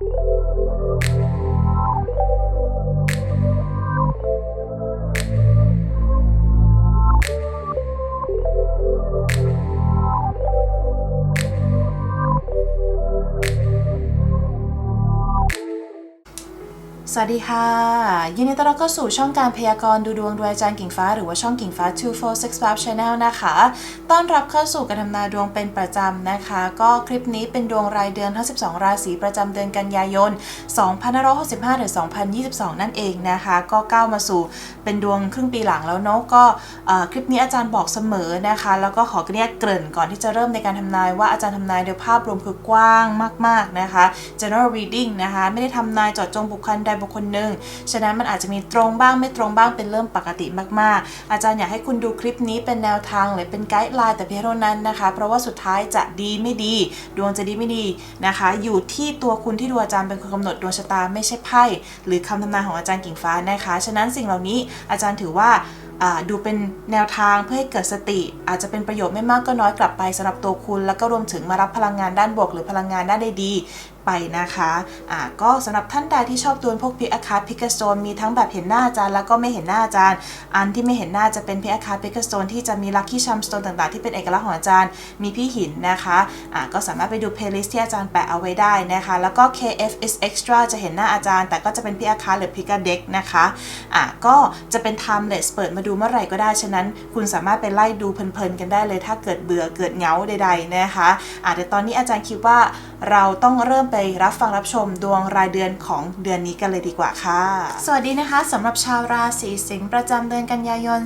you สวัสดีค่ะ ยินดีต้อนรับเข้าสู่ช่องการพยากรณ์ดูดวงโดยอาจารย์กิ่งฟ้าหรือว่าช่องกิ่งฟ้า 2465 Channel นะคะ ต้อนรับเข้าสู่การทำนายดวงเป็นประจำนะคะ ก็คลิปนี้เป็นดวงรายเดือนทั้ง 12 ราศีประจำเดือนกันยายน 2565หรือ2022 นั่นเองนะคะ ก็ก้าวมาสู่เป็นดวงครึ่งปีหลังแล้วเนาะก็คลิปนี้อาจารย์บอกเสมอนะคะ แล้วก็ขอเรียกเกริ่นก่อนที่จะเริ่มในการทำนายว่าอาจารย์ทำนายโดยภาพรวมคือกว้างมาก ๆนะคะ general reading นะคะไม่ได้ทำนายเจาะจงบุคคลใดบุคคลหนึ่งฉะนั้นมันอาจจะมีตรงบ้างไม่ตรงบ้างเป็นเรื่องปกติมากๆ อาจารย์อยากให้คุณดูคลิปนี้เป็นแนวทางหรือเป็นไกด์ไลน์แต่เพียงเท่านั้นนะคะ เพราะว่าสุดท้ายจะดีไม่ดี ดวงจะดีไม่ดีนะคะ อยู่ที่ตัวคุณที่ดูอาจารย์เป็นคนกำหนดดวงชะตาไม่ใช่ไพ่หรือคำทำนายของอาจารย์กิ่งฟ้านะคะ ฉะนั้นสิ่งเหล่านี้อาจารย์ถือว่าดูเป็นแนวทางเพื่อให้เกิดสติ อาจจะเป็นประโยชน์ไม่มากก็น้อยกลับไปสำหรับตัวคุณ แล้วก็รวมถึงมารับพลังงานด้านบวกหรือพลังงานด้านดี ไปนะคะอ่าก็สำหรับท่านใดที่ชอบดวลพวกพิกอาคาพิกาโซนมีทั้งแบบเห็นหน้าอาจารย์แล้วก็ไม่เห็นหน้าอาจารย์ อันที่ไม่เห็นหน้าจะเป็นพิกอาคาพิกาโซนที่จะมีลัคกี้ชัมสโตนต่างๆ ที่เป็นเอกลักษณ์ของอาจารย์มีพี่หินนะคะอ่าก็สามารถไปดูเพลย์ลิสต์ที่อาจารย์แปะเอาไว้ได้นะคะ แล้วก็ KF is extra จะเห็นหน้าอาจารย์ แต่ก็จะเป็นพิกอาคาหรือพิกาเด็กนะคะอ่าก็จะเป็น timeless เปิดมาดูเมื่อไหร่ก็ได้ฉะนั้น คุณสามารถไปไล่ดูเพลินๆกันได้เลย ถ้าเกิดเบื่อเกิดเหงาใดๆนะคะอ่าเดี๋ยวตอนนี้อาจารย์คิดว่าเราต้องเริ่มไปรับฟังรับชมดวงรายเดือนของเดือนนี้กันเลยดีกว่าค่ะ สวัสดีนะคะสำหรับชาวราศีสิงห์ประจำเดือนกันยายน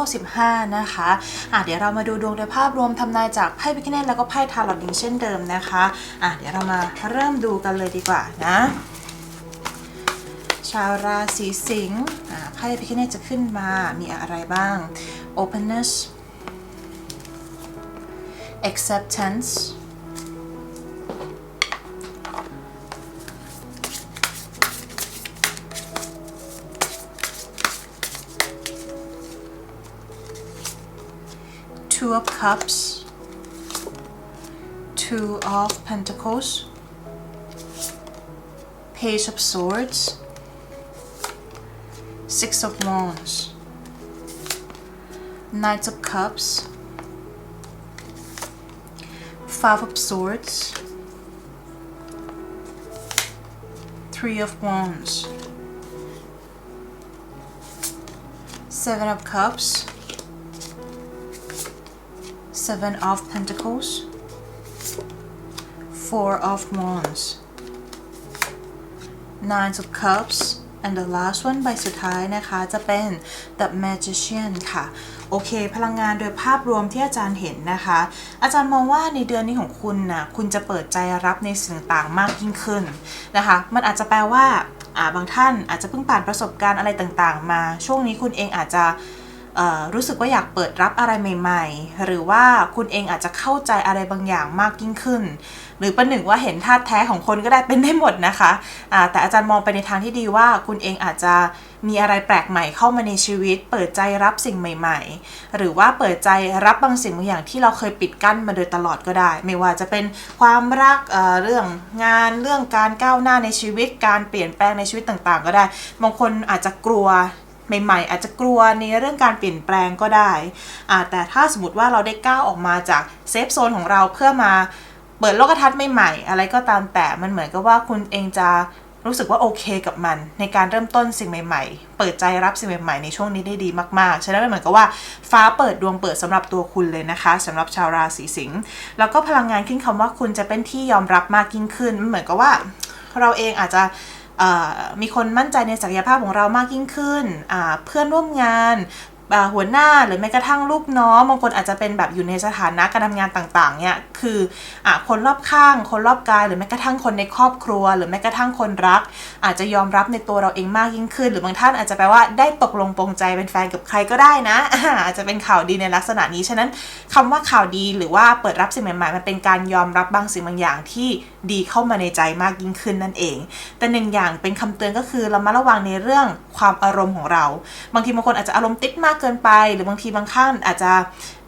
2565 นะคะอะเดี๋ยวเรามาดูดวงโดยภาพรวมทำนายจากไพ่พิคเนตแล้วก็ไพ่ทาร์ลอตดิงเช่นเดิมนะคะอะเดี๋ยวเรามาเริ่มดูกันเลยดีกว่านะ ชาวราศีสิงห์อะไพ่พิคเนตจะขึ้นมามีอะไรบ้าง openness acceptance Two of Cups, Two of Pentacles, Page of Swords, Six of Wands, Knight of Cups, Five of Swords, Three of Wands, Seven of Cups, Seven of Pentacles, Four of Wands, Nine of Cups and the last one ใบสุดท้ายนะคะจะเป็น The Magician ค่ะ โอเค พลังงานโดยภาพรวมที่อาจารย์เห็นนะคะ อาจารย์มองว่าในเดือนนี้ของคุณนะคุณจะเปิดใจรับในสิ่งต่างๆมากยิ่งขึ้นนะคะ มันอาจจะแปลว่าบางท่านอาจจะเพิ่งผ่านประสบการณ์อะไรต่างๆ มา ช่วงนี้คุณเองอาจจะ รู้สึกว่าอยากเปิดรับอะไรใหม่ ๆ หรือว่าคุณเองอาจจะเข้าใจอะไรบางอย่างมากยิ่งขึ้น หรือประหนึ่งว่าเห็นท่าตุแท้ของคนก็ได้เป็นได้หมดนะคะอ่าแต่อาจารย์มองไปในทางที่ดีว่าคุณเองอาจจะมีอะไรแปลกใหม่เข้ามาในชีวิต เปิดใจรับสิ่งใหม่ ๆ หรือว่าเปิดใจรับบางสิ่งบางอย่างที่เราเคยปิดกั้นมาโดยตลอดก็ได้ ไม่ว่าจะเป็นความรักเเรื่องงานเรื่องการก้าวหน้าในชีวิต การเปลี่ยนแปลงในชีวิตต่างๆ ก็ได้ บางคนอาจจะกลัว ใหม่ๆ อาจจะกลัวในเรื่องการเปลี่ยนแปลงก็ได้ แต่ถ้าสมมติว่าเราได้ก้าวออกมาจากเซฟโซนของเราเพื่อมาเปิดโลกทัศน์ใหม่ๆ อะไรก็ตามแต่มันเหมือนกับว่าคุณเองจะรู้สึกว่าโอเคกับมัน ในการเริ่มต้นสิ่งใหม่ๆ เปิดใจรับสิ่งใหม่ๆ ในช่วงนี้ได้ดีมากๆ ฉะนั้นเหมือนกับว่าฟ้าเปิดดวงเปิดสำหรับตัวคุณเลยนะคะสำหรับชาวราศีสิงห์แล้วก็พลังงานขึ้นคำว่าคุณจะเป็นที่ยอมรับมากยิ่งขึ้นมันเหมือนกับว่าเราเองอาจจะ มีคนมั่นใจในศักยภาพของเรามากยิ่งขึ้น เพื่อนร่วมงาน หัวหน้าหรือแม้กระทั่งลูกน้องบางคนอาจจะเป็นแบบอยู่ในสถานะการทำงานต่างๆเนี่ยคืออคนรอบข้าง คนรอบกาย หรือแม้กระทั่งคนในครอบครัว หรือแม้กระทั่งคนรัก อาจจะยอมรับในตัวเราเองมากยิ่งขึ้น หรือบางท่านอาจจะแปลว่าได้ตกลงปรงใจเป็นแฟนกับใครก็ได้นะอาจจะเป็นข่าวดีในลักษณะนี้ฉะนั้นคำว่าข่าวดีหรือว่าเปิดรับสิ่งใหม่ๆมันเป็นการยอมรับบางสิ่งบางอย่างที่ดีเข้ามาในใจมากยิ่งขึ้นนั่นเอง แต่หนึ่งอย่างเป็นคำเตือนก็คือเรามาระวังในเรื่องความอารมณ์ของเรา บางทีบางคนอาจจะอารมณ์ติดมากเกินไป หรือบางทีบางท่านอาจจะ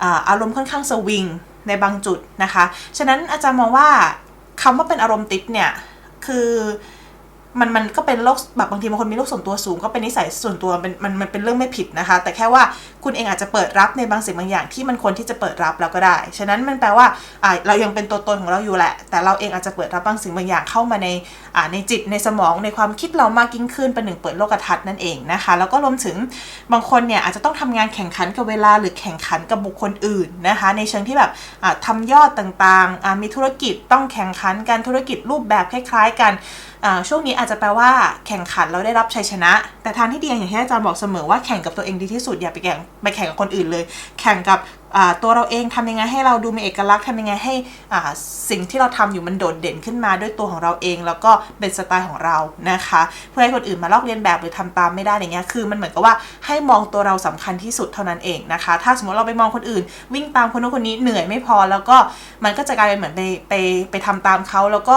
อาอารมณ์ค่อนข้างสวิงในบางจุดนะคะ ฉะนั้นอาจารย์มองว่าคำว่าเป็นอารมณ์ติดเนี่ยคือ มันมันก็เป็นโรคแบบบางทีบางคนมีโรคส่วนตัวสูงก็เป็นนิสัยส่วนตัวเป็นมันมันเป็นเรื่องไม่ผิดนะคะ แต่แค่ว่าคุณเองอาจจะเปิดรับในบางสิ่งบางอย่างที่มันควรที่จะเปิดรับแล้วก็ได้ ฉะนั้นมันแปลว่าอ่าเรายังเป็นตัวตนของเราอยู่แหละ แต่เราเองอาจจะเปิดรับบางสิ่งบางอย่างเข้ามาในอ่าในจิตในสมองในความคิดเรามากยิ่งขึ้นเป็นหนึ่งเปิดโลกทัศน์นั่นเองนะคะ แล้วก็รวมถึงบางคนเนี่ยอาจจะต้องทำงานแข่งขันกับเวลาหรือแข่งขันกับบุคคลอื่นนะคะ ในเชิงที่แบบอ่าทำยอดต่างๆอ่ามีธุรกิจต้องแข่งขันกันธุรกิจรูปแบบคล้าย ๆ กันอ่าช่วงนี้อาจจะแปลว่าแข่งขันเราได้รับชัยชนะ แต่ทางที่ดีอย่างที่อาจารย์บอกเสมอว่าแข่งกับตัวเองดีที่สุดอย่าไปแข่งไปแข่งกับคนอื่นเลย แข่งกับตัวเราเองทำยังไงให้เราดูมีเอกลักษณ์ทำยังไงให้สิ่งที่เราทำอยู่มันโดดเด่นขึ้นมาด้วยตัวของเราเอง แล้วก็เป็นสไตล์ของเรานะคะ เพื่อให้คนอื่นมาลอกเลียนแบบหรือทำตามไม่ได้อย่างเงี้ยคือมันเหมือนกับว่าให้มองตัวเราสำคัญที่สุดเท่านั้นเองนะคะ ถ้าสมมติเราไปมองคนอื่น วิ่งตามคนนู้นคนนี้เหนื่อยไม่พอแล้วก็มันก็จะกลายเป็นเหมือนไปไปไปทำตามเขาแล้วก็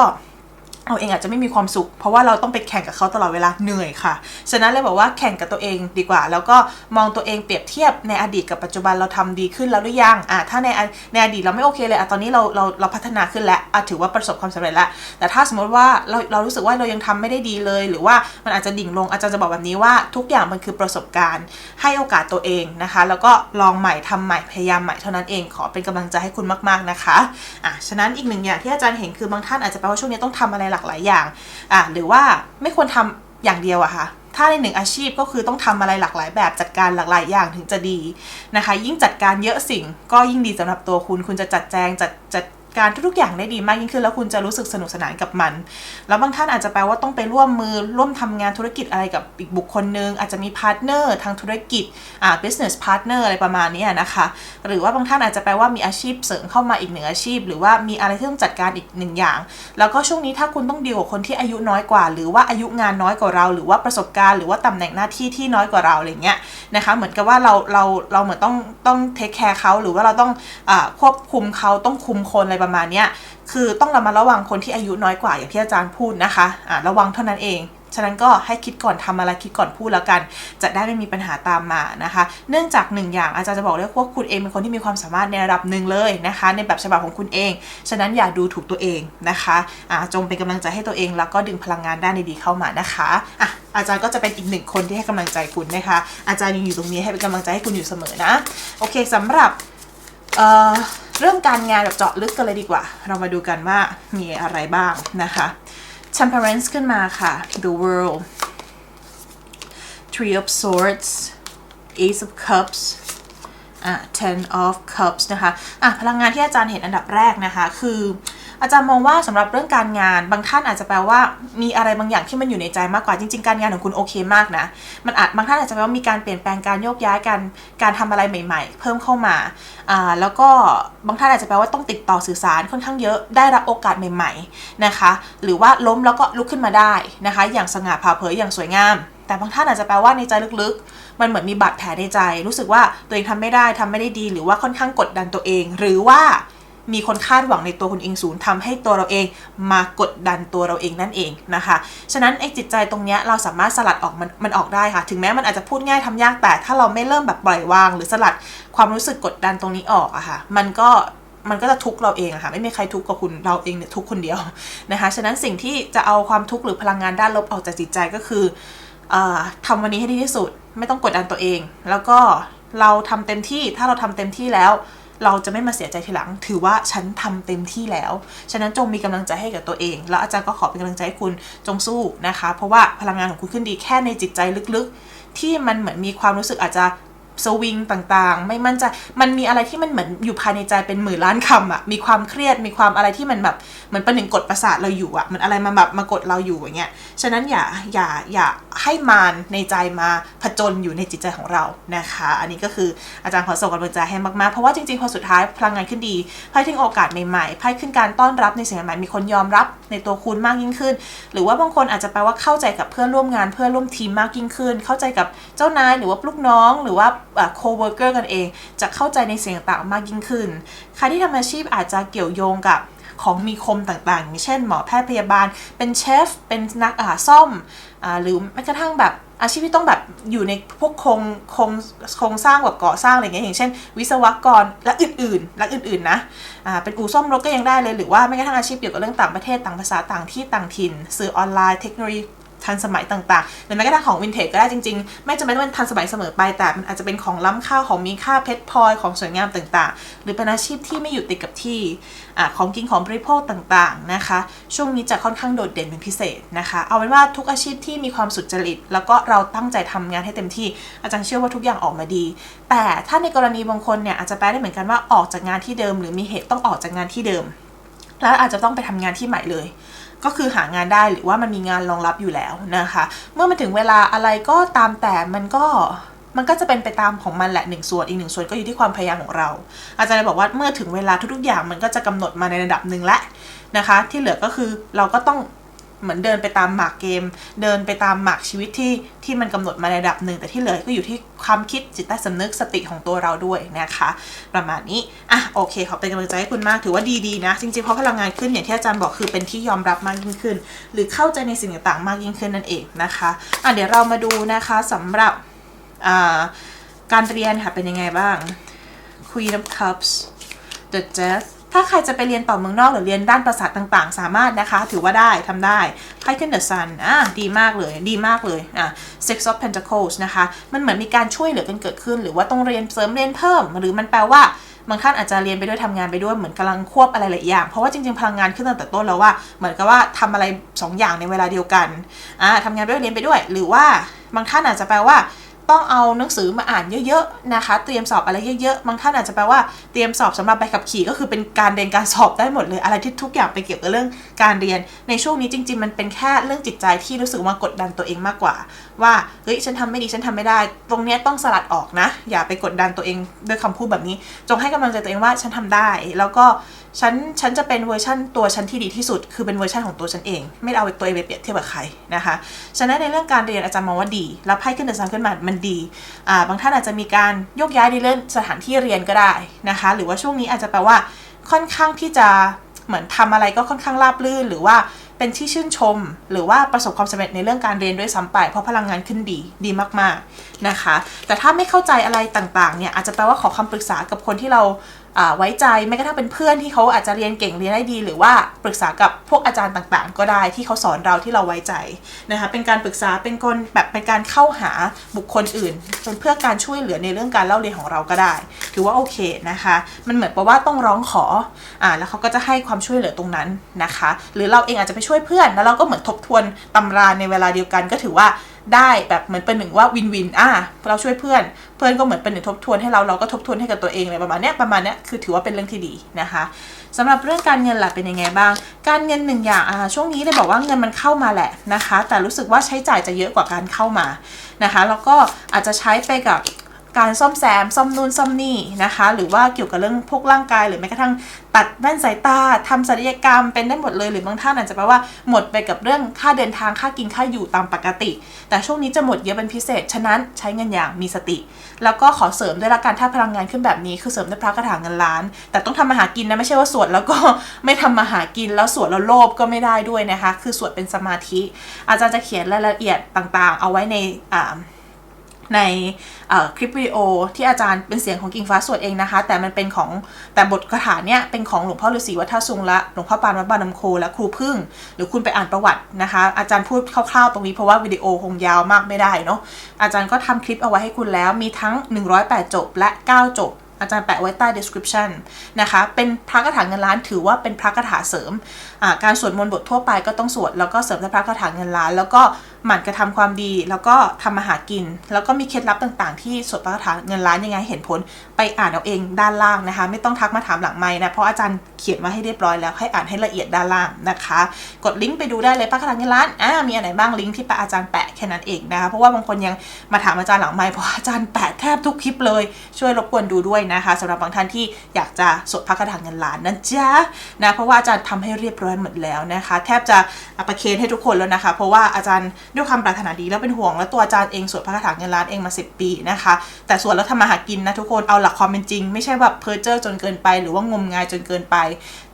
เราเองอาจจะไม่มีความสุข เพราะว่าเราต้องไปแข่งกับเขาตลอดเวลาเหนื่อยค่ะ ฉะนั้นเลยบอกว่าแข่งกับตัวเองดีกว่า แล้วก็มองตัวเองเปรียบเทียบในอดีตกับปัจจุบันเราทำดีขึ้นแล้วหรือยังอะถ้าในในอดีตเราไม่โอเคเลยอะตอนนี้เราเราเราพัฒนาขึ้นแล้วอะถือว่าประสบความสำเร็จแล้ว แต่ถ้าสมมติว่าเราเรารู้สึกว่าเรายังทำไม่ได้ดีเลย หรือว่ามันอาจจะดิ่งลงอาจารย์จะบอกแบบนี้ว่าทุกอย่างมันคือประสบการณ์ ให้โอกาสตัวเองนะคะ แล้วก็ลองใหม่ทำใหม่พยายามใหม่เท่านั้นเองขอเป็นกำลังใจให้คุณมาก ๆนะคะอะฉะนั้นอีกหนึ่งอย่างที่อาจารย์เห็นคือบางท่านอาจจะแปลว่าช่วงนี้ต้องทำอะไรหลากหลายอย่างอ่าหรือว่าไม่ควรทำอย่างเดียวอะค่ะถ้าในหนึ่งอาชีพก็คือต้องทำอะไรหลากหลายแบบจัดการหลากหลายอย่างถึงจะดีนะคะ ยิ่งจัดการเยอะสิ่งก็ยิ่งดีสำหรับตัวคุณ คุณจะจัดแจงจัดจัด การทุกๆอย่างได้ดีมากยิ่งขึ้น แล้วคุณจะรู้สึกสนุกสนานกับมัน แล้วบางท่านอาจจะแปลว่าต้องไปร่วมมือร่วมทำงานธุรกิจอะไรกับอีกบุคคลนึง อาจจะมีพาร์ทเนอร์ทางธุรกิจอ่า business partner อะไรประมาณนี้นะคะ หรือว่าบางท่านอาจจะแปลว่ามีอาชีพเสริมเข้ามาอีกหนึ่งอาชีพ หรือว่ามีอะไรที่ต้องจัดการอีกหนึ่งอย่าง แล้วก็ช่วงนี้ถ้าคุณต้องดีลกับคนที่อายุน้อยกว่า หรือว่าอายุงานน้อยกว่าเรา หรือว่าประสบการณ์หรือว่าตำแหน่งหน้าที่ที่น้อยกว่าเราอะไรเงี้ยนะคะ เหมือนกับว่าเราเราเราเหมือนต้องต้องเทคแคร์เขาหรือว่าเราต้องอาควบคุมเขาต้องคุมคนอะไรประมาณเนี้ยคือต้องระมัดระวังคนที่อายุน้อยกว่าอย่างที่อาจารย์พูดนะคะะระวังเท่านั้นเองฉะนั้นก็ให้คิดก่อนทำอะไรคิดก่อนพูดแล้วกัน จะได้ไม่มีปัญหาตามมานะคะ เนื่องจากหนึ่งอย่างอาจารย์จะบอกเลยว่าคุณเองเป็นคนที่มีความสามารถในระดับหนึ่งเลยนะคะ ในแบบฉบับของคุณเอง ฉะนั้นอย่าดูถูกตัวเองนะคะะจงเป็นกำลังใจให้ตัวเองแล้วก็ดึงพลังงานด้านดีๆเข้ามานะคะอะอาจารย์ก็จะเป็นอีกหนึ่งคนที่ให้กำลังใจคุณนะคะ อาจารย์ยังอยู่ตรงนี้ให้เป็นกำลังใจให้คุณอยู่เสมอนะ โอเคสำหรับ เเรื่องการงานแบบเจาะลึกกันเลยดีกว่า เรามาดูกันว่ามีอะไรบ้างนะคะ temperance ขึ้นมาค่ะ the world three of swords ace of cups อะ ten of cups นะคะ อะ พลังงานที่อาจารย์เห็นอันดับแรกนะคะ คือ อาจารย์มองว่าสำหรับเรื่องการงาน บางท่านอาจจะแปลว่ามีอะไรบางอย่างที่มันอยู่ในใจมากกว่าจริง ๆ การงานของคุณโอเคมากนะ มันอาจบางท่านอาจจะแปลว่ามีการเปลี่ยนแปลงการโยกย้ายการการทำอะไรใหม่ ๆ เพิ่มเข้ามาอ่าแล้วก็บางท่านอาจจะแปลว่าต้องติดต่อสื่อสารค่อนข้างเยอะได้รับโอกาสใหม่ ๆนะคะ หรือว่าล้มแล้วก็ลุกขึ้นมาได้นะคะ อย่างสง่าผ่าเผยอย่างสวยงาม แต่บางท่านอาจจะแปลว่าในใจลึกๆมันเหมือนมีบาดแผลในใจ รู้สึกว่าตัวเองทำไม่ได้ทำไม่ได้ดี หรือว่าค่อนข้างกดดันตัวเอง หรือว่า มีคนคาดหวังในตัวคุณเองสูงทำให้ตัวเราเองมากดดันตัวเราเองนั่นเองนะคะ ฉะนั้นไอ้จิตใจตรงเนี้ยเราสามารถสลัดออกมันมันออกได้ค่ะ ถึงแม้มันอาจจะพูดง่ายทำยากแต่ ถ้าเราไม่เริ่มแบบปล่อยวาง หรือสลัดความรู้สึกกดดันตรงนี้ออกอะค่ะ มันก็มันก็จะทุกข์เราเองอะค่ะไม่มีใครทุกข์กับคุณเราเองเนี่ยทุกคนเดียวนะคะ ฉะนั้นสิ่งที่จะเอาความทุกข์หรือพลังงานด้านลบออกจากจิตใจก็คือออทำวันนี้ให้ดีที่สุด ไม่ต้องกดดันตัวเอง แล้วก็เราทำเต็มที่ถ้าเราทำเต็มที่แล้ว เราจะไม่มาเสียใจทีหลัง ถือว่าฉันทำเต็มที่แล้ว ฉะนั้นจงมีกำลังใจให้กับตัวเอง แล้วอาจารย์ก็ขอเป็นกำลังใจให้คุณจงสู้นะคะ เพราะว่าพลังงานของคุณขึ้นดีแค่ในจิตใจลึกๆ ที่มันเหมือนมีความรู้สึกอาจจะ สวิงต่างๆ ไม่มั่นใจ มันมีอะไรที่มันเหมือนอยู่ภายในใจเป็นหมื่นล้านคำอะมีความเครียด มีความอะไรที่มันแบบเหมือนเป็นหนึ่งกดประสาทเราอยู่อะมันอะไรมาแบบมากดเราอยู่อย่างเงี้ย ฉะนั้นอย่าอย่าอย่าให้มารในใจมาผจญอยู่ในจิตใจของเรานะคะ อันนี้ก็คืออาจารย์ขอส่งกำลังใจให้มากๆ เพราะว่าจริงๆ พอสุดท้ายพลังงานขึ้นดีไพ่ถึงโอกาสใหม่ๆไพ่ขึ้นการต้อนรับในสิ่งใหม่ๆมีคนยอมรับในตัวคุณมากยิ่งขึ้น หรือว่าบางคนอาจจะแปลว่าเข้าใจกับเพื่อนร่วมงานเพื่อนร่วมทีมมากยิ่งขึ้น เข้าใจกับเจ้านายหรือว่าลูกน้องหรือว่า โคเวิร์กเกอร์กันเอง จะเข้าใจในเสิ่งต่างมากยิ่งขึ้น ใครที่ทำอาชีพอาจจะเกี่ยวโยงกับของมีคมต่างๆ อย่างเช่นหมอแพทย์พยาบาล เป็นเชฟ เป็นนักอ่าซ่อมอ่าหรือแม้กระทั่งแบบอาชีพที่ต้องแบบอยู่ในพวกโครงโครงโครงสร้างแบบก่อสร้างอะไรเงี้ยอย่างเช่น วิศวกรและอื่นๆ และอื่นๆนะอ่าเป็นอู่ซ่อมรถก็ยังได้เลยหรือว่าแม้กระทั่งอาชีพเกี่ยวกับเรื่องต่างประเทศต่างภาษาต่างที่ต่างถิ่น สื่อออนไลน์เทคโนโลยี ทันสมัยต่างๆหรือแม้กระทั่งของวินเทจก็ได้จริงๆ ไม่จำเป็นต้องเป็นทันสมัยเสมอไปแต่มันอาจจะเป็นของล้ำค่าของมีค่าเพชรพลอยของสวยงามต่างๆ หรือเป็นอาชีพที่ไม่อยู่ติดกับที่อของกินของบริโภคต่างๆนะคะช่วงนี้จะค่อนข้างโดดเด่นเป็นพิเศษนะคะ เอาเป็นว่าทุกอาชีพที่มีความสุจริต แล้วก็เราตั้งใจทำงานให้เต็มที่อาจารย์เชื่อว่าทุกอย่างออกมาดี แต่ถ้าในกรณีบางคนเนี่ยอาจจะแปลได้เหมือนกันว่าออกจากงานที่เดิม หรือมีเหตุต้องออกจากงานที่เดิม แล้วอาจจะต้องไปทำงานที่ใหม่เลย ก็คือหางานได้หรือว่ามันมีงานรองรับอยู่แล้วนะคะ เมื่อมาถึงเวลาอะไรก็ตามแต่มันก็มันก็จะเป็นไปตามของมันแหละหนึ่งส่วนอีกหนึ่งส่วนก็อยู่ที่ความพยายามของเรา อาจารย์เลยบอกว่าเมื่อถึงเวลาทุกๆอย่างมันก็จะกำหนดมาในระดับหนึ่งและนะคะ ที่เหลือก็คือเราก็ต้อง เหมือนเดินไปตามหมากเกม เดินไปตามหมากชีวิตที่ที่มันกำหนดมาในระดับหนึ่ง แต่ที่เหลือก็อยู่ที่ความคิดจิตใต้สำนึกสติของตัวเราด้วยนะคะ ประมาณนี้อะโอเคขอเป็นกำลังใจให้คุณมากถือว่าดีๆนะ จริงๆเพราะพลังงานขึ้นอย่างที่อาจารย์บอกคือเป็นที่ยอมรับมากยิ่งขึ้น หรือเข้าใจในสิ่งต่างๆ มากยิ่งขึ้นนั่นเองนะคะอะเดี๋ยวเรามาดูนะคะสำหรับอ่าการเรียนค่ะเป็นยังไงบ้าง Queen of Cups The Death ถ้าใครจะไปเรียนต่อเมืองนอกหรือเรียนด้านภาษาต่างๆ สามารถนะคะ ถือว่าได้ทำได้ไพ่ขึ้น The Sun อะดีมากเลยดีมากเลยอะ Six of Pentacles นะคะ มันเหมือนมีการช่วยเหลือกันเกิดขึ้น หรือว่าต้องเรียนเสริมเรียนเพิ่ม หรือมันแปลว่าบางท่านอาจจะเรียนไปด้วยทำงานไปด้วยเหมือนกำลังควบอะไรหลายอย่าง เพราะว่าจริงๆพลังงานขึ้นตั้งแต่ต้นแล้วว่า เหมือนกับว่าทำอะไรสองอย่างในเวลาเดียวกันอ่าทำงานไปด้วยเรียนไปด้วย หรือว่าบางท่านอาจจะแปลว่า ต้องเอาหนังสือมาอ่านเยอะๆนะคะ เตรียมสอบอะไรเยอะๆบางท่านอาจจะแปลว่าเตรียมสอบสำหรับใบขับขี่ก็คือเป็นการเรียนการสอบได้หมดเลย อะไรที่ทุกอย่างไปเกี่ยวกับเรื่องการเรียน ในช่วงนี้จริง ๆ มันเป็นแค่เรื่องจิตใจที่รู้สึกว่ากดดันตัวเองมากกว่า ว่าเฮ้ยฉันทำไม่ดีฉันทำไม่ได้ ตรงนี้ต้องสลัดออกนะ อย่าไปกดดันตัวเองด้วยคำพูดแบบนี้ จงให้กำลังใจตัวเองว่าฉันทำได้ แล้วก็ ฉันฉันจะเป็นเวอร์ชั่นตัวฉันที่ดีที่สุด คือเป็นเวอร์ชันของตัวฉันเอง ไม่ไเอาตัวเองไปเปรียบเทียบกับใครนะคะฉะนั้นในเรื่องการเรียนอาจารย์มองว่าดีแล้วไพ่ขึ้นเดือนสามขึ้นมามันดีอ่าบางท่านอาจจะมีการโยกย้ายในเรื่องสถานที่เรียนก็ได้นะคะ หรือว่าช่วงนี้อาจจะแปลว่าค่อนข้างที่จะเหมือนทำอะไรก็ค่อนข้างราบรื่น หรือว่าเป็นที่ชื่นชม หรือว่าประสบความสำเร็จในเรื่องการเรียนด้วยซ้ำไป เพราะพลังงานขึ้นดีดีมากๆนะคะ แต่ถ้าไม่เข้าใจอะไรต่างๆเนี่ยอาจจะแปลว่าขอคำปรึกษากับคนที่เรา ไว้ใจแม้กระทั่งเป็นเพื่อนที่เขาอาจจะเรียนเก่งเรียนได้ดี หรือว่าปรึกษากับพวกอาจารย์ต่างๆ ก็ได้ที่เขาสอนเราที่เราไว้ใจนะคะเป็นการปรึกษาเป็นคนแบบเป็นการเข้าหาบุคคลอื่นเป็นเพื่อการช่วยเหลือในเรื่องการเล่าเรียนของเราก็ได้ ถือว่าโอเคนะคะ มันเหมือนกับว่าต้องร้องขออ่าแล้วเขาก็จะให้ความช่วยเหลือตรงนั้นนะคะ หรือเราเองอาจจะไปช่วยเพื่อน แล้วเราก็เหมือนทบทวนตำราในเวลาเดียวกันก็ถือว่า ได้แบบเหมือนเป็นหนึ่งว่าวินวินอะเราช่วยเพื่อน เพื่อนก็เหมือนเป็นหนึ่งทบทวนให้เราเราก็ทบทวนให้กับตัวเองเลยประมาณเนี้ยประมาณเนี้ยคือถือว่าเป็นเรื่องที่ดีนะคะสำหรับเรื่องการเงินล่ะเป็นยังไงบ้าง การเงินหนึ่งอย่างอ่าช่วงนี้ได้บอกว่าเงินมันเข้ามาแหละนะคะ แต่รู้สึกว่าใช้จ่ายจะเยอะกว่าการเข้ามานะคะ แล้วก็อาจจะใช้ไปกับ การซ่อมแซม ซ่อมนู่นซ่อมนี่นะคะ หรือว่าเกี่ยวกับเรื่องพวกร่างกายหรือแม้กระทั่งตัดแว่นสายตาทำศัลยกรรมเป็นได้หมดเลยหรือบางท่านอาจจะแปลว่าหมดไปกับเรื่องค่าเดินทางค่ากินค่าอยู่ตามปกติ แต่ช่วงนี้จะหมดเยอะเป็นพิเศษ ฉะนั้นใช้เงินอย่างมีสติ แล้วก็ขอเสริมด้วยละกันถ้าพลังงานขึ้นแบบนี้คือเสริมด้วยพระคาถางเงินล้าน แต่ต้องทำมาหากินนะไม่ใช่ว่าสวดแล้วก็ไม่ทำมาหากินแล้วสวดแล้วโลภก็ไม่ได้ด้วยนะคะ คือสวดเป็นสมาธิ อาจารย์จะเขียนรายละเอียดต่างๆ เอาไว้ในอ่า ในคลิปวิดีโอที่อาจารย์เป็นเสียงของกิ่งฟ้าสวดเองนะคะ แต่มันเป็นของแต่บทคาถาเนี่ยเป็นของหลวงพ่อฤาษีวัฒสุงและหลวงพ่อปานวัดบานน้ำโค และครูพึ่ง หรือคุณไปอ่านประวัตินะคะ อาจารย์พูดคร่าวๆตรงนี้เพราะว่าวิดีโอคงยาวมากไม่ได้เนาะอาจารย์ก็ทำคลิปเอาไว้ให้คุณแล้วมีทั้ง 108 จบและ 9 จบอาจารย์แปะไว้ใต้ description นะคะ เป็นพระคาถาเงินล้านถือว่าเป็นพระคาถาเสริม การสวดมนต์บททั่วไปก็ต้องสวด แล้วก็เสริมด้วยพระคาถาเงินล้าน แล้วก็ หมั่นกระทำความดี แล้วก็ทำมาหากิน แล้วก็มีเคล็ดลับต่างๆ ที่สวดพระคาถาเงินล้านยังไงเห็นผล ไปอ่านเอาเองด้านล่างนะคะ ไม่ต้องทักมาถามหลังไมค์นะ เพราะอาจารย์เขียนมาให้เรียบร้อยแล้วให้อ่านให้ละเอียดด้านล่างนะคะ กดลิงก์ไปดูได้เลยพระคาถาเงินล้านอ่ามีอันไหนบ้างลิงก์ที่ปะอาจารย์แปะแค่นั้นเองนะคะ เพราะว่าบางคนยังมาถามอาจารย์หลังไมค์เพราะอาจารย์แปะแทบทุกคลิปเลย ช่วยรบกวนดูด้วยนะคะสำหรับบางท่านที่อยากจะสวดพระคาถาเงินล้านนะจ๊ะนะเพราะว่าอาจารย์ทำให้เรียบร้อยหมดแล้วนะคะ แทบจะประเคนให้ทุกคนแล้วนะคะ เพราะว่าอาจารย์ด้วยความปรารถนาดีแล้วเป็นห่วง แล้วตัวอาจารย์เองสวดพระคาถาเงินล้านเองมา 10 ปีนะคะ แต่สวดแล้วทำมาหากินนะทุกคนเอาหลักความเป็นจริง ไม่ใช่แบบเพ้อเจ้อจนเกินไป หรือว่างมงายจนเกินไป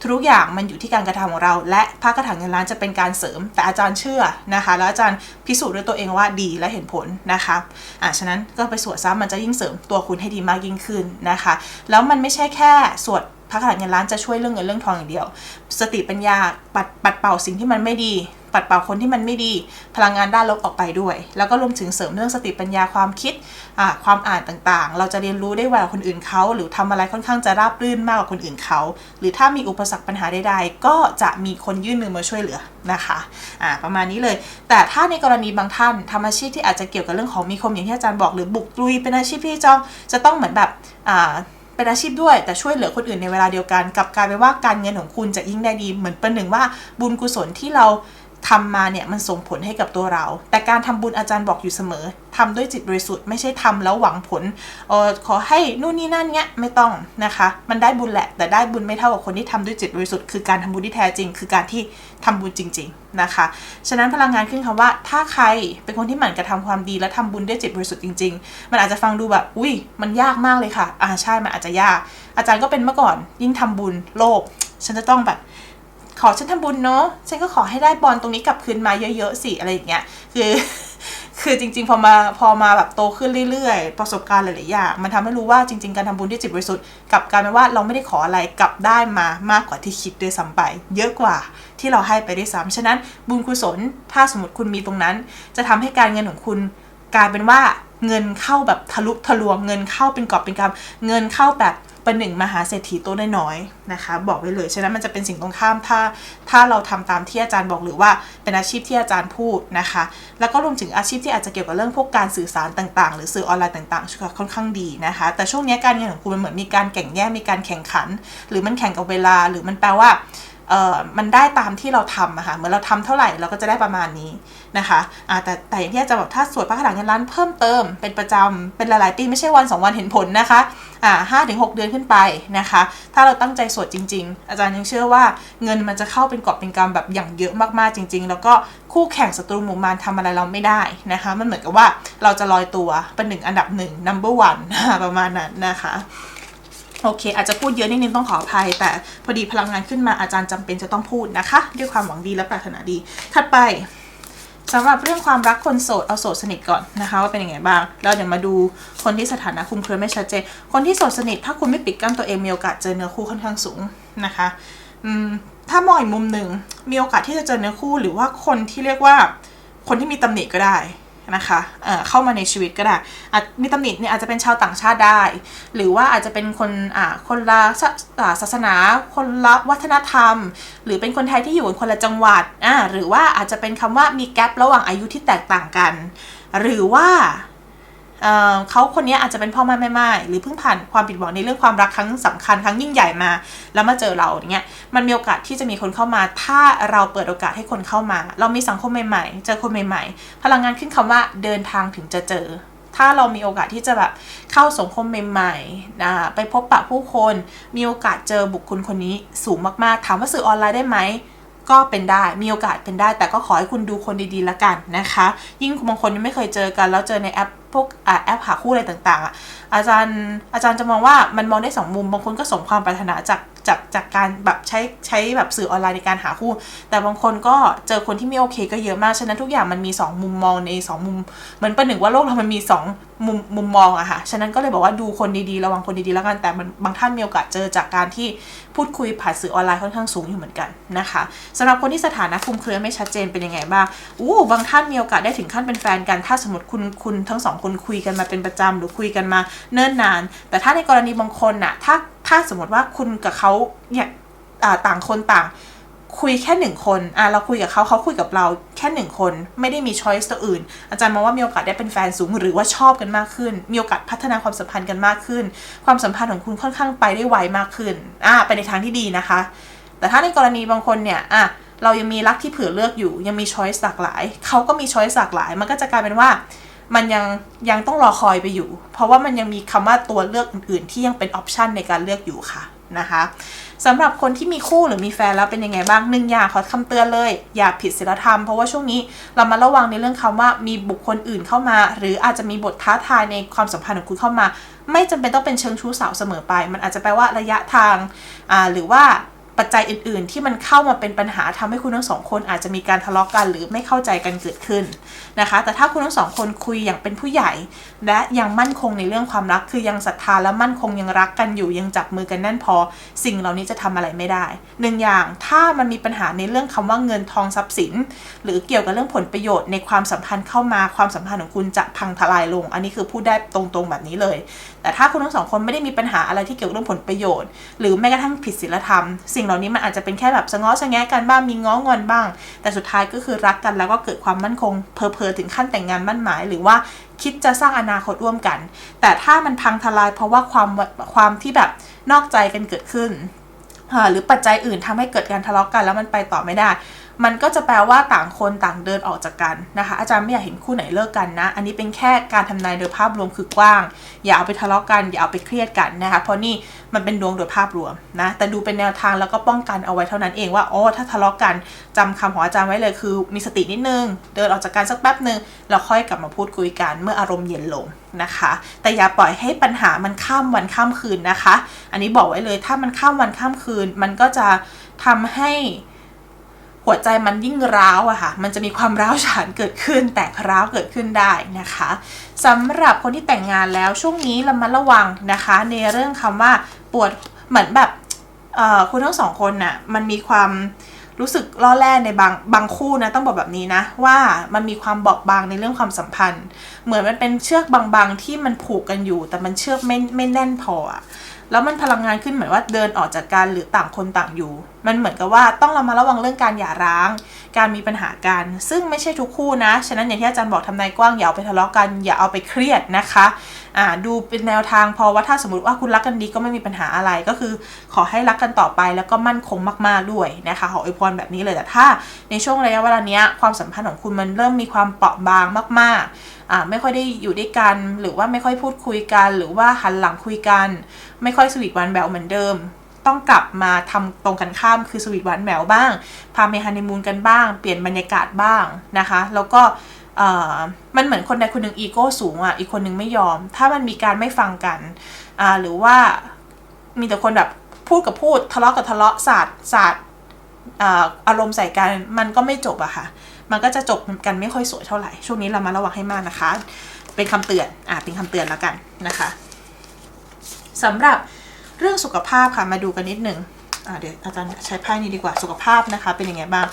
ทุกอย่างมันอยู่ที่การกระทำของเรา และพระคาถาเงินล้านจะเป็นการเสริม แต่อาจารย์เชื่อนะคะ แล้วอาจารย์พิสูจน์ด้วยตัวเองว่าดีและเห็นผลนะคะอ่าฉะนั้นก็ไปสวดซ้ำมันจะยิ่งเสริมตัวคุณให้ดีมากยิ่งขึ้นนะคะ แล้วมันไม่ใช่แค่สวด พระคาถาเงินล้านจะช่วยเรื่องเงินเรื่องทองอย่างเดียว สติปัญญาปัดปัดเป่าสิ่งที่มันไม่ดี ปัดเป่าคนที่มันไม่ดี พลังงานด้านลบออกไปด้วย แล้วก็รวมถึงเสริมเรื่องสติปัญญาความคิดความอ่านต่างๆ เราจะเรียนรู้ได้ไวกว่าคนอื่นเขาหรือทำอะไรค่อนข้างจะราบรื่นมากกว่าคนอื่นเขาหรือถ้ามีอุปสรรคปัญหาใดๆ ก็จะมีคนยื่นมือมาช่วยเหลือนะคะอ่าประมาณนี้เลย แต่ถ้าในกรณีบางท่านทำอาชีพที่อาจจะเกี่ยวกับเรื่องของมีคมอย่างที่อาจารย์บอกหรือบุกลุยเป็นอาชีพที่จ้องจะต้องเหมือนแบบอ่า เป็นอาชีพด้วย แต่ช่วยเหลือคนอื่นในเวลาเดียวกัน กับกลายไปว่าการเงินของคุณจะยิ่งได้ดีเหมือนเป็นหนึ่งว่าบุญกุศลที่เรา ทำมาเนี่ยมันส่งผลให้กับตัวเรา แต่การทำบุญอาจารย์บอกอยู่เสมอทำด้วยจิตบริสุทธิ์ไม่ใช่ทำแล้วหวังผลเออขอให้นู่นนี่นั่นเนี้ยไม่ต้องนะคะ มันได้บุญแหละ แต่ได้บุญไม่เท่ากับคนที่ทำด้วยจิตบริสุทธิ์คือการทำบุญที่แท้จริง คือการที่ทำบุญจริง ๆนะคะ ฉะนั้นพลังงานขึ้นคำว่า ถ้าใครเป็นคนที่หมั่นกระทำความดีและทำบุญด้วยจิตบริสุทธิ์จริง ๆ มันอาจจะฟังดูแบบอุ้ยมันยากมากเลยค่ะอ่าใช่มันอาจจะยาก อาจารย์ก็เป็นเมื่อก่อนยิ่งทำบุญโลภฉันจะต้องแบบ ขอฉันทำบุญเนาะฉันก็ขอให้ได้บอลตรงนี้กลับคืนมาเยอะๆสิอะไรอย่างเงี้ยคือคือจริง ๆ พอมาพอมาแบบโตขึ้นเรื่อยๆ ประสบการณ์หลายๆอย่างมันทำให้รู้ว่าจริง ๆ การทำบุญด้วยจิตบริสุทธิ์กลับกลายเป็นว่าเราไม่ได้ขออะไรกลับได้มามากกว่าที่คิดด้วยซ้ำไป เยอะกว่าที่เราให้ไปด้วยซ้ำฉะนั้นบุญกุศลถ้าสมมติคุณมีตรงนั้น จะทำให้การเงินของคุณกลายเป็นว่าเงินเข้าแบบทะลุทะลวงเงินเข้าเป็นกอบเป็นกำเงินเข้าแบบ ประหนึ่งมหาเศรษฐีตัวน้อยๆนะคะ บอกไว้เลย ฉะนั้นมันจะเป็นสิ่งตรงข้ามถ้า ถ้าเราทำตามที่อาจารย์บอกหรือว่าเป็นอาชีพที่อาจารย์พูดนะคะ แล้วก็รวมถึงอาชีพที่อาจจะเกี่ยวกับเรื่องพวกการสื่อสารต่างๆ หรือสื่อออนไลน์ต่างๆค่อนข้างดีนะคะ แต่ช่วงนี้การเงินของคุณมันเหมือนมีการแข่งแย่งมีการแข่งขัน หรือมันแข่งกับเวลาหรือมันแปลว่า มันได้ตามที่เราทำอะค่ะเหมือนเราทำเท่าไหร่เราก็จะได้ประมาณนี้นะคะอ่าแต่แต่อย่างที่อาจารย์บอกถ้าสวดพระคาถาเงินล้านเพิ่มเติมเป็นประจำเป็นหลายๆปีไม่ใช่วันสองวันเห็นผลนะคะอ่าห้าถึงหกเดือนขึ้นไปนะคะ ถ้าเราตั้งใจสวดจริง ๆ อาจารย์ยังเชื่อว่าเงินมันจะเข้าเป็นกอบเป็นกำแบบอย่างเยอะมากๆจริง ๆ แล้วก็คู่แข่งศัตรูหมู่มารทำอะไรเราไม่ได้นะคะ มันเหมือนกับว่าเราจะลอยตัวเป็นหนึ่งอันดับหนึ่ง number one ประมาณนั้นนะคะ โอเค อาจจะพูดเยอะนิดนึงต้องขออภัย แต่พอดีพลังงานขึ้นมาอาจารย์จำเป็นจะต้องพูดนะคะ ด้วยความหวังดีและปรารถนาดี ถัดไปสำหรับเรื่องความรักคนโสดเอาโสดสนิทก่อนนะคะ ว่าเป็นยังไงบ้างแล้วเดี๋ยวมาดูคนที่สถานะคุมเครือไม่ชัดเจนคนที่โสดสนิท ถ้าคุณไม่ปิดกั้นตัวเองมีโอกาสเจอเนื้อคู่ค่อนข้างสูงนะคะอืมถ้ามองอีกมุมหนึ่งมีโอกาสที่จะเจอเนื้อคู่หรือว่าคนที่เรียกว่าคนที่มีตำหนิก็ได้ นะคะเเข้ามาในชีวิตก็ได้มีตำหนิเนี่ยอาจจะเป็นชาวต่างชาติได้ หรือว่าอาจจะเป็นคนคนละศาสนา คนละวัฒนธรรม หรือเป็นคนไทยที่อยู่ในคนละจังหวัดหรือว่าอาจจะเป็นคำว่ามีแกลระหว่างอายุที่แตกต่างกัน หรือว่า เขาคนนี้อาจจะเป็นพ่อแม่แม่ไม้หรือเพิ่งผ่านความผิดหวังในเรื่องความรักครั้งสำคัญครั้งยิ่งใหญ่มา แล้วมาเจอเราอย่างเงี้ยมันมีโอกาสที่จะมีคนเข้ามา ถ้าเราเปิดโอกาสให้คนเข้ามา เรามีสังคมใหม่ๆ เจอคนใหม่ ๆ พลังงานขึ้นคำว่าเดินทางถึงจะเจอ ถ้าเรามีโอกาสที่จะแบบเข้าสังคมใหม่ๆอ่าไปพบปะผู้คน มีโอกาสเจอบุคคลคนนี้สูงมากๆ ถามว่าสื่อออนไลน์ได้ไหม ก็เป็นได้มีโอกาสเป็นได้ แต่ก็ขอให้คุณดูคนดีๆละกันนะคะ ยิ่งบางคนยังไม่เคยเจอกัน แล้วเจอในแอปพวกแอปหาคู่อะไรต่างๆอะอาจารย์อาจารย์จะมองว่ามันมองได้สองมุมบางคนก็สมความปรารถนาจากจากจากการแบบใช้ใช้แบบสื่อออนไลน์ในการหาคู่ แต่บางคนก็เจอคนที่ไม่โอเคก็เยอะมาก ฉะนั้นทุกอย่างมันมีสองมุมมองในสองมุม เหมือนประหนึ่งว่าโลกเรามันมีสอง มุมมุมมองอะค่ะ ฉะนั้นก็เลยบอกว่าดูคนดีๆ ระวังคนดีๆแล้วกัน แต่มันบางท่านมีโอกาสเจอจากการที่พูดคุยผ่านสื่อออนไลน์ค่อนข้างสูงอยู่เหมือนกันนะคะสำหรับคนที่สถานะคลุมเครือไม่ชัดเจนเป็นยังไงบ้าง อู้บางท่านมีโอกาสได้ถึงขั้นเป็นแฟนกัน ถ้าสมมติคุณคุณทั้งสองคนคุยกันมาเป็นประจำหรือคุยกันมาเนิ่นนาน แต่ถ้าในกรณีบางคนน่ะ ถ้าถ้าสมมติว่าคุณกับเขาเนี่ยต่างคนต่าง คุยแค่หนึ่งคนอะเราคุยกับเขาเขาคุยกับเราแค่หนึ่งคน ไม่ได้มีช้อยส์ตัวอื่น อาจารย์มองว่ามีโอกาสได้เป็นแฟนสูงหรือว่าชอบกันมากขึ้น มีโอกาสพัฒนาความสัมพันธ์กันมากขึ้น ความสัมพันธ์ของคุณค่อนข้างไปได้ไวมากขึ้นอะไปในทางที่ดีนะคะ แต่ถ้าในกรณีบางคนเนี่ยอะเรายังมีรักที่เผื่อเลือกอยู่ ยังมีช้อยส์หลากหลายเขาก็มีช้อยส์หลากหลาย มันก็จะกลายเป็นว่ามันยังยังต้องรอคอยไปอยู่ เพราะว่ามันยังมีคำว่าตัวเลือกอื่นๆ ที่ยังเป็นออปชันในการเลือกอยู่ค่ะนะคะ สำหรับคนที่มีคู่หรือมีแฟนแล้วเป็นยังไงบ้างหนึ่งอย่างขอคำเตือนเลย อย่าผิดศีลธรรม เพราะว่าช่วงนี้เรามาระวังในเรื่องคำว่ามีบุคคลอื่นเข้ามา หรืออาจจะมีบทท้าทายในความสัมพันธ์ของคุณเข้ามา ไม่จำเป็นต้องเป็นเชิงชู้สาวเสมอไป มันอาจจะแปลว่าระยะทางหรือว่า ปัจจัยอื่น ๆ ที่มันเข้ามาเป็นปัญหาทำให้คุณทั้งสองคนอาจจะมีการทะเลาะกันหรือไม่เข้าใจกันเกิดขึ้นนะคะ แต่ถ้าคุณทั้งสองคนคุยอย่างเป็นผู้ใหญ่ และยังมั่นคงในเรื่องความรัก คือยังศรัทธาและมั่นคงยังรักกันอยู่ยังจับมือกันแน่นพอ สิ่งเหล่านี้จะทำอะไรไม่ได้หนึ่งอย่างถ้ามันมีปัญหาในเรื่องคำว่าเงินทองทรัพย์สิน หรือเกี่ยวกับเรื่องผลประโยชน์ในความสัมพันธ์เข้ามาความสัมพันธ์ของคุณจะพังทลายลง อันนี้คือพูดได้ตรงๆแบบนี้เลยแต่ถ้าคุณทั้งสองคนไม่ได้มีปัญหาอะไรที่เกี่ยวกับเรื่องผลประโยชน์ หรือแม้กระทั่งผิดศีลธรรม สิ่งเหล่านี้มันอาจจะเป็นแค่แบบสะง้อสะแงะกันบ้างมีง้องอนบ้าง แต่สุดท้ายก็คือรักกันแล้วก็เกิดความมั่นคงเพอเพอๆถึงขั้นแต่งงานมั่นหมาย หรือว่าคิดจะสร้างอนาคตร่วมกัน แต่ถ้ามันพังทลายเพราะว่าความความที่แบบนอกใจกันเกิดขึ้นหรือปัจจัยอื่นทำให้เกิดการทะเลาะกันแล้วมันไปต่อไม่ได้ มันก็จะแปลว่าต่างคนต่างเดินออกจากกันนะคะ อาจารย์ไม่อยากเห็นคู่ไหนเลิกกันนะ อันนี้เป็นแค่การทำนายโดยภาพรวมคือกว้าง อย่าเอาไปทะเลาะกัน อย่าเอาไปเครียดกันนะคะ เพราะนี่มันเป็นดวงโดยภาพรวมนะ แต่ดูเป็นแนวทางแล้วก็ป้องกันเอาไว้เท่านั้นเองว่าอ๋อถ้าทะเลาะกันจำคำของอาจารย์ไว้เลยคือ มีสตินิดนึง เดินออกจากกันสักแป๊บหนึ่งแล้วค่อยกลับมาพูดคุยกันเมื่ออารมณ์เย็นลงนะคะ แต่อย่าปล่อยให้ปัญหามันข้ามวันข้ามคืนนะคะ อันนี้บอกไว้เลยถ้ามันข้ามวันข้ามคืนมันก็จะทำให้ หัวใจมันยิ่งร้าวอะค่ะ มันจะมีความร้าวฉานเกิดขึ้น แตกร้าวเกิดขึ้นได้นะคะสำหรับคนที่แต่งงานแล้วช่วงนี้เรามาระวังนะคะ ในเรื่องคำว่าปวดเหมือนแบบคุณทั้งสองคนน่ะมันมีความรู้สึกล่อแร่ในบางบางคู่นะต้องบอกแบบนี้นะว่ามันมีความบอบบางในเรื่องความสัมพันธ์ เหมือนมันเป็นเชือกบางๆที่มันผูกกันอยู่ แต่มันเชือกไม่ไม่แน่นพอ แล้วมันพลังงานขึ้นเหมือนว่าเดินออกจากกันหรือต่างคนต่างอยู่ มันเหมือนกับว่าต้องเรามาระวังเรื่องการหย่าร้าง การมีปัญหากัน ซึ่งไม่ใช่ทุกคู่นะ ฉะนั้นอย่างที่อาจารย์บอกทำนายกว้างอย่าเอาไปทะเลาะกันอย่าเอาไปเครียดนะคะอ่าดูเป็นแนวทางพอว่าถ้าสมมติว่าคุณรักกันดีก็ไม่มีปัญหาอะไรก็คือ ขอให้รักกันต่อไปแล้วก็มั่นคงมากๆด้วยนะคะขออวยพรแบบนี้เลยแต่ถ้า ในช่วงระยะเวลาเนี้ยความสัมพันธ์ของคุณมันเริ่มมีความเปราะบางมากๆอ่าไม่ค่อยได้อยู่ด้วยกัน หรือว่าไม่ค่อยพูดคุยกัน หรือว่าหันหลังคุยกัน ไม่ค่อยสวีทหวานแหววเหมือนเดิม ต้องกลับมาทำตรงกันข้ามคือสวีทหวานแหววบ้าง พาไปฮันนีมูนกันบ้าง เปลี่ยนบรรยากาศบ้างนะคะ แล้วก็มันเหมือนคนใดคนหนึ่งอีโก้สูงอะ อีกคนหนึ่งไม่ยอม ถ้ามันมีการไม่ฟังกัน หรือว่ามีแต่คนแบบพูดกับพูดทะเลาะกับทะเลาะสาดสาดอาอารมณ์ใส่กันมันก็ไม่จบอะค่ะ มันก็จะจบกันไม่ค่อยสวยเท่าไหร่ ช่วงนี้เรามาระวังให้มากนะคะ เป็นคำเตือน อ่าเป็นคำเตือนแล้วกันนะคะ สำหรับเรื่องสุขภาพค่ะมาดูกันนิดหนึ่งเดี๋ยวอาจารย์ใช้ไพ่นี้ดีกว่าสุขภาพนะคะเป็นยังไงบ้าง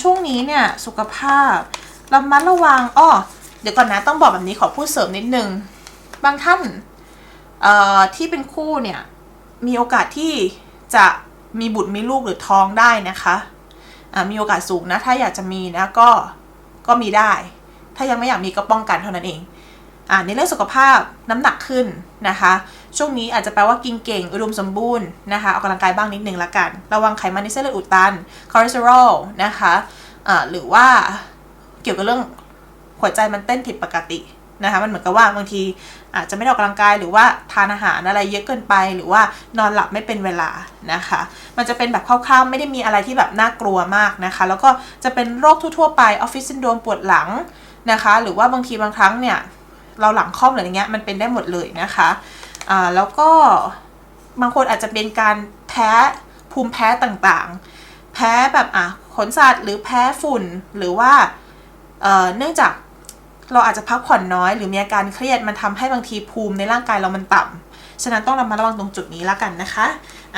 ช่วงนี้เนี่ยสุขภาพระมัดระวังอ้อเดี๋ยวก่อนนะต้องบอกแบบนี้ขอพูดเสริมนิดนึงบางท่านที่เป็นคู่เนี่ยมีโอกาสที่จะมีบุตรมีลูกหรือท้องได้นะคะมีโอกาสสูงนะถ้าอยากจะมีนะก็ก็มีได้ ถ้ายังไม่อยากมีก็ป้องกันเท่านั้นเอง ในเรื่องสุขภาพน้ำหนักขึ้นนะคะ ช่วงนี้อาจจะแปลว่ากินเก่ง อุดมสมบูรณ์นะคะออกกำลังกายบ้างนิดนึงละกัน ระวังไขมันในเส้นเลือดอุดตันคอเลสเตอรอลนะคะอ่าหรือว่าเกี่ยวกับเรื่องหัวใจมันเต้นผิดปกตินะคะมันเหมือนกับว่าบางทีอาจจะไม่ได้ออกกำลังกายหรือว่าทานอาหารอะไรเยอะเกินไป หรือว่านอนหลับไม่เป็นเวลานะคะ มันจะเป็นแบบคร่าวๆ ไม่ได้มีอะไรที่แบบน่ากลัวมากนะคะ แล้วก็จะเป็นโรคทั่วๆไปออฟฟิศซินโดรมปวดหลังนะคะ หรือว่าบางทีบางครั้งเนี่ย เราหลังค่อมหรืออย่างเงี้ยมันเป็นได้หมดเลยนะคะอ่าแล้วก็บางคนอาจจะเป็นการแพ้ภูมิแพ้ต่างๆ แพ้แบบอะขนสัตว์หรือแพ้ฝุ่นหรือว่าเอ่อเนื่องจากเราอาจจะพักผ่อนน้อย หรือมีอาการเครียดมันทำให้บางทีภูมิในร่างกายเรามันต่ำฉะนั้นต้องระมัดระวังตรงจุดนี้ละกันนะคะ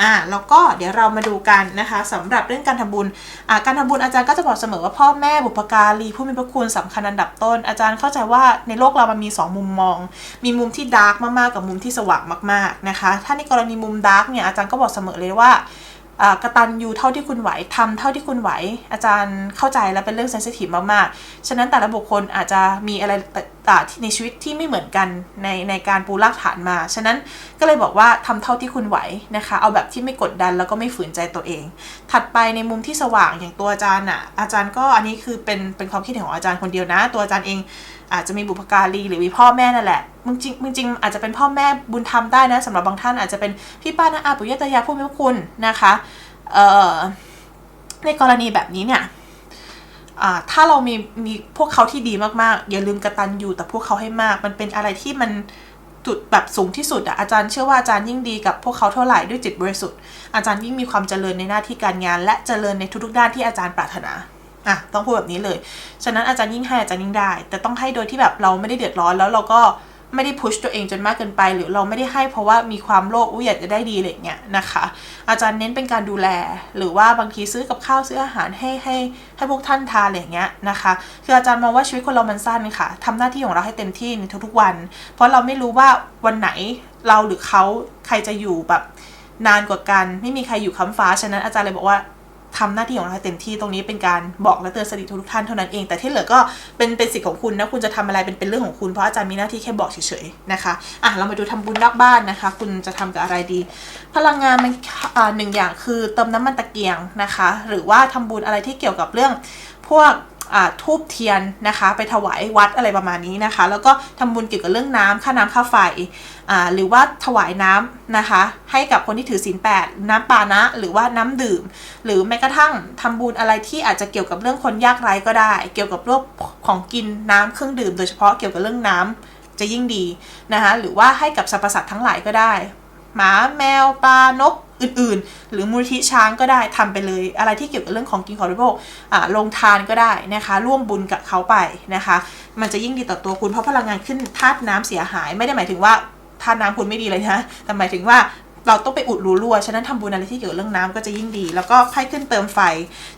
อ่าแล้วก็เดี๋ยวเรามาดูกันนะคะสำหรับเรื่องการทำบุญอ่าการทำบุญอาจารย์ก็จะบอกเสมอว่าพ่อแม่บุพการีผู้มีพระคุณสำคัญอันดับต้น อาจารย์เข้าใจว่าในโลกเรามันมี 2 มุมมอง มีมุมที่ดาร์กมากๆกับมุมที่สว่างมากๆนะคะ ถ้าในกรณีมุมดาร์กเนี่ยอาจารย์ก็บอกเสมอเลยว่า อ่ากตันยูเท่าที่คุณไหวทำเท่าที่คุณไหว อาจารย์เข้าใจและเป็นเรื่องเซนซิทีฟมากๆ ฉะนั้นแต่ละบุคคลอาจจะมีอะไรต่างในชีวิตที่ไม่เหมือนกันในในการปูรากฐานมา ฉะนั้นก็เลยบอกว่าทำเท่าที่คุณไหวนะคะ เอาแบบที่ไม่กดดันแล้วก็ไม่ฝืนใจตัวเอง ถัดไปในมุมที่สว่างอย่างตัวอาจารย์อะอาจารย์ก็อันนี้คือเป็นเป็นความคิดเห็นของอาจารย์คนเดียวนะ ตัวอาจารย์เอง อาจจะมีบุพการีหรือมีพ่อแม่นั่นแหละมึงจริงมึงจริงอาจจะเป็นพ่อแม่บุญธรรมได้นะสำหรับบางท่านอาจจะเป็นพี่ป้านาอาปุยตายาผู้มีพระคุณนะคะเอ่อในกรณีแบบนี้เนี่ยอ่าถ้าเรามีมีพวกเขาที่ดีมากๆ อย่าลืมกระตันอยู่แต่พวกเขาให้มาก มันเป็นอะไรที่มันจุดแบบสูงที่สุดอะอาจารย์เชื่อว่าอาจารย์ยิ่งดีกับพวกเขาเท่าไหร่ด้วยจิตบริสุทธิ์อาจารย์ยิ่งมีความเจริญในหน้าที่การงาน และเจริญในทุกๆด้านที่อาจารย์ปรารถนา อะต้องพูดแบบนี้เลย ฉะนั้นอาจารย์ยิ่งให้อาจารย์ยิ่งได้ แต่ต้องให้โดยที่แบบเราไม่ได้เดือดร้อนแล้วเราก็ไม่ได้พุชตัวเองจนมากเกินไป หรือเราไม่ได้ให้เพราะว่ามีความโลภอุ้ยอยากจะได้ดีอะไรเงี้ยนะคะ อาจารย์เน้นเป็นการดูแล หรือว่าบางทีซื้อกับข้าวซื้ออาหารให้ให้ให้พวกท่านทานอะไรเงี้ยนะคะคืออาจารย์มองว่าชีวิตคนเรามันสั้นค่ะทำหน้าที่ของเราให้เต็มที่ในทุกๆวัน เพราะเราไม่รู้ว่าวันไหนเราหรือเขาใครจะอยู่แบบนานกว่ากัน ไม่มีใครอยู่ค้ำฟ้าฉะนั้นอาจารย์เลยบอกว่า ทำหน้าที่ของเราเต็มที่ตรงนี้เป็นการบอกและเตือนสติทุกท่านเท่านั้นเอง แต่ที่เหลือก็เป็นเป็นสิทธิ์ของคุณนะคุณจะทำอะไรเป็นเป็นเรื่องของคุณเพราะอาจารย์มีหน้าที่แค่บอกเฉยๆนะคะอะเรามาดูทำบุญนอกบ้านนะคะ คุณจะทำกับอะไรดี พลังงานมันอ่าหนึ่งอย่างคือเติมน้ำมันตะเกียงนะคะ หรือว่าทำบุญอะไรที่เกี่ยวกับเรื่องพวก ทูบเทียนนะคะ ไปถวายวัดอะไรประมาณนี้นะคะ แล้วก็ทำบุญเกี่ยวกับเรื่องน้ำค่าน้ำค่าไฟหรือว่าถวายน้ำนะคะ ให้กับคนที่ถือศีลแปดน้ำปานะ หรือว่าน้ำดื่ม หรือแม้กระทั่งทำบุญอะไรที่อาจจะเกี่ยวกับเรื่องคนยากไร้ก็ได้ เกี่ยวกับเรื่องของกินน้ำเครื่องดื่ม โดยเฉพาะเกี่ยวกับเรื่องน้ำจะยิ่งดีนะคะ หรือว่าให้กับสรรพสัตว์ทั้งหลายก็ได้ หมาแมวปลานก อื่นๆ หรือมูลทิช้างก็ได้ทำไปเลย อะไรที่เกี่ยวกับเรื่องของกินของบริโภคอ่าลงทานก็ได้นะคะ ร่วมบุญกับเขาไปนะคะ มันจะยิ่งดีต่อตัวคุณเพราะพลังงานขึ้นธาตุน้ำเสียหาย ไม่ได้หมายถึงว่าธาตุน้ำคุณไม่ดีเลยนะแต่หมายถึงว่าเราต้องไปอุดรูรั่ว ฉะนั้นทำบุญอะไรที่เกี่ยวกับเรื่องน้ำก็จะยิ่งดี แล้วก็ไพ่ขึ้นเติมไฟ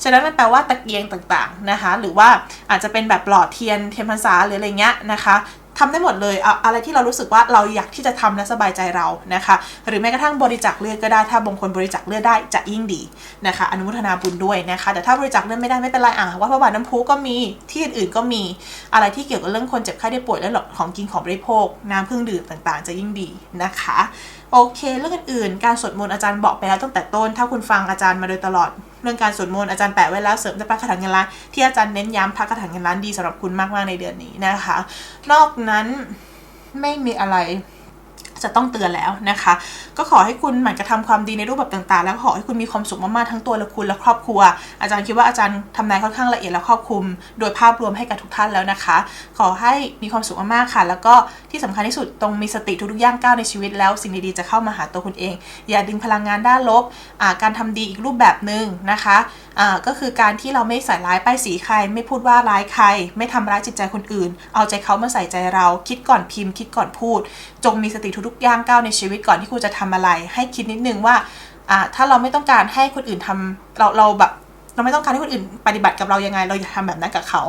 ฉะนั้นมันแปลว่าตะเกียงต่างๆนะคะ หรือว่าอาจจะเป็นแบบหลอดเทียนเทียนพรรษาหรืออะไรเงี้ยนะคะ ทำได้หมดเลยเอาอะไรที่เรารู้สึกว่าเราอยากที่จะทำและสบายใจเรานะคะ หรือแม้กระทั่งบริจาคเลือดก็ได้ถ้าบางคนบริจาคเลือดได้จะยิ่งดีนะคะ อนุโมทนาบุญด้วยนะคะ แต่ถ้าบริจาคเลือดไม่ได้ไม่เป็นไรอะวัดพระบาทน้ำพุก็มีที่อื่นๆก็มีอะไรที่เกี่ยวกับเรื่องคนเจ็บไข้ได้ป่วยและของกินของบริโภค น้ำเครื่องดื่มต่างๆ จะยิ่งดีนะคะโอเค เรื่องอื่นๆ การสวดมนต์อาจารย์บอกไปแล้วตั้งแต่ต้น ถ้าคุณฟังอาจารย์มาโดยตลอด เรื่องการสวดมนต์อาจารย์แปะไว้แล้วเสริมด้วยพระคาถาเงินล้านที่อาจารย์เน้นย้ำพระคาถาเงินล้านดีสำหรับคุณมากๆในเดือนนี้นะคะ นอกนั้นไม่มีอะไร จะต้องเตือนแล้วนะคะ ก็ขอให้คุณหมั่นกระทำความดีในรูปแบบต่างๆ แล้วขอให้คุณมีความสุขมากๆทั้งตัวและคุณและครอบครัว อาจารย์คิดว่าอาจารย์ทำนายค่อนข้างละเอียดและครอบคลุม โดยภาพรวมให้กับทุกท่านแล้วนะคะ ขอให้มีความสุขมากๆค่ะ แล้วก็ที่สำคัญที่สุดตรงมีสติทุกๆย่างก้าวในชีวิตแล้วสิ่งดีๆจะเข้ามาหาตัวคุณเอง อย่าดึงพลังงานด้านลบการทำดีอีกรูปแบบหนึ่งนะคะก็คือการที่เราไม่ใส่ร้ายป้ายสีใคร ไม่พูดว่าร้ายใคร ไม่ทำร้ายจิตใจคนอื่น เอาใจเขามาใส่ใจเรา คิดก่อนพิมพ์ คิดก่อนพูด จงมีสติทุกๆย่างก้าวในชีวิตก่อนที่คุณจะทำอะไร ให้คิดนิดนึงว่าอ่าถ้าเราไม่ต้องการให้คนอื่นทำเราเราแบบ เราไม่ต้องการให้คนอื่นปฏิบัติกับเรายังไง เราอย่าทำแบบนั้นกับเขา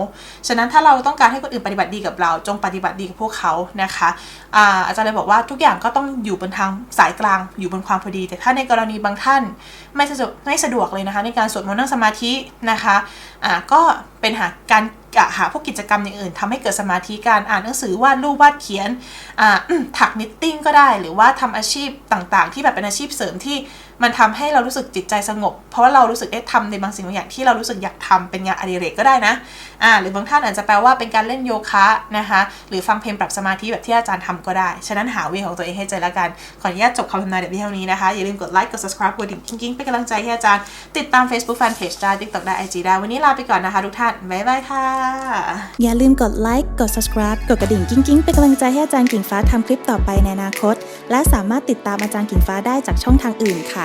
ฉะนั้นถ้าเราต้องการให้คนอื่นปฏิบัติดีกับเรา จงปฏิบัติดีกับพวกเขานะคะอาอาจารย์เลยบอกว่าทุกอย่างก็ต้องอยู่บนทางสายกลาง อยู่บนความพอดี แต่ถ้าในกรณีบางท่านไม่สะดวกไม่สะดวกเลยนะคะ ในการสวดมนต์นั่งสมาธินะคะอ่าก็เป็นหาการหาพวกกิจกรรมอย่างอื่นทำให้เกิดสมาธิการอ่านหนังสือวาดรูปวาดเขียนอ่าถักนิตติ้งก็ได้ หรือว่าทำอาชีพต่างๆ ที่แบบเป็นอาชีพเสริมที่มันทำให้เรารู้สึกจิตใจสงบ เพราะว่าเรารู้สึกได้ทำในบางสิ่งบางอย่างที่เรารู้สึกอยากทำเป็นงานอดิเรกก็ได้นะอ่าหรือบางท่านอาจจะแปลว่าเป็นการเล่นโยคะนะคะหรือฟังเพลงปรับสมาธิแบบที่อาจารย์ทำก็ได้ ฉะนั้นหาเวของตัวเองให้เจอล้วกัน ขออนุญาตจบคำทำนายเดี๋ยวเท่านี้นะคะ อย่าลืมกดไลค์กด subscribe กดดิ่งกิ้งๆเป็นกำลังใจให้อาจารย์ ติดตาม Facebook Fanpage ได้ TikTok ได้ IG ได้วันนี้ลาไปก่อนนะคะทุกท่านบ๊ายบายค่ะ อย่าลืมกดไลค์กด subscribe กดกระดิ่งกิ้งๆเป็นกำลังใจให้อาจารย์กิ่งฟ้าทำคลิปต่อไปในอนาคต และสามารถติดตามอาจารย์กิ่งฟ้าได้จากช่องทางอื่นค่ะ